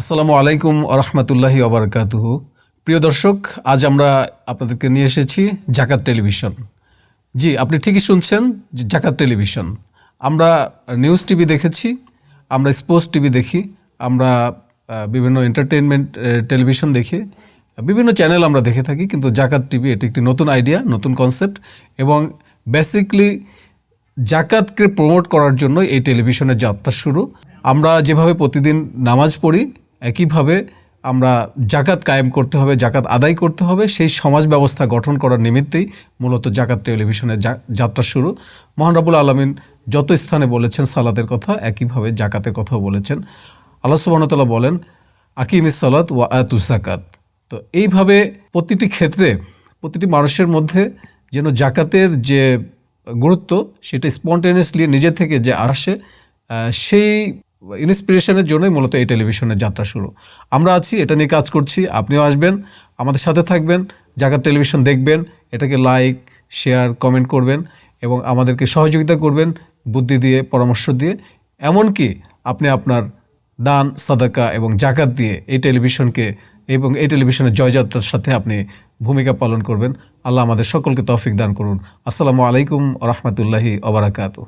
আসসালামু আলাইকুম আরহামতুল্লাহি আবরকাতুহু প্রিয় দর্শক, আজ আমরা আপনাদেরকে নিয়ে এসেছি জাকাত টেলিভিশন। জি, আপনি ঠিকই শুনছেন জাকাত টেলিভিশন। আমরা নিউজ টিভি দেখেছি, আমরা স্পোর্টস টিভি দেখি, আমরা বিভিন্ন এন্টারটেনমেন্ট টেলিভিশন দেখি, বিভিন্ন চ্যানেল আমরা দেখে থাকি, কিন্তু জাকাত টিভি এটি একটি নতুন আইডিয়া, নতুন কনসেপ্ট এবং বেসিকলি জাকাতকে প্রমোট করার জন্য এই টেলিভিশনের যাত্রা শুরু। আমরা যেভাবে প্রতিদিন নামাজ পড়ি একইভাবে আমরা জাকাত কায়েম করতে হবে, জাকাত আদায় করতে হবে, সেই সমাজ ব্যবস্থা গঠন করার নিমিত্তেই মূলত জাকাত টেলিভিশনের যাত্রা শুরু। মহানরাবুল আলমিন যত স্থানে বলেছেন সালাতের কথা, একইভাবে জাকাতের কথাও বলেছেন। আল্লাহ সুবাহতাল্লাহ বলেন, আকিম সালাত ওয়া আয়াতুজ জাকাত তো এইভাবে প্রতিটি ক্ষেত্রে, প্রতিটি মানুষের মধ্যে যেন জাকাতের যে গুরুত্ব, সেটা স্পন্টেনিয়াসলি নিজে থেকে যে আসে সেই ইন্সপিরেশনের জন্যই মূলত এই টেলিভিশনের যাত্রা শুরু। আমরা আছি, এটা নিয়ে কাজ করছি, আপনিও আসবেন, আমাদের সাথে থাকবেন, জাকাত টেলিভিশন দেখবেন, এটাকে লাইক শেয়ার কমেন্ট করবেন এবং আমাদেরকে সহযোগিতা করবেন, বুদ্ধি দিয়ে, পরামর্শ দিয়ে। এমনকি আপনি আপনার দান, সাদাকা এবং জাকাত দিয়ে এই টেলিভিশনকে এবং এই টেলিভিশনের জয়যাত্রার সাথে আপনি ভূমিকা পালন করবেন। আল্লাহ আমাদের সকলকে তৌফিক দান করুন। আসসালামু আলাইকুম রহমতুল্লাহি ওবরাকাতু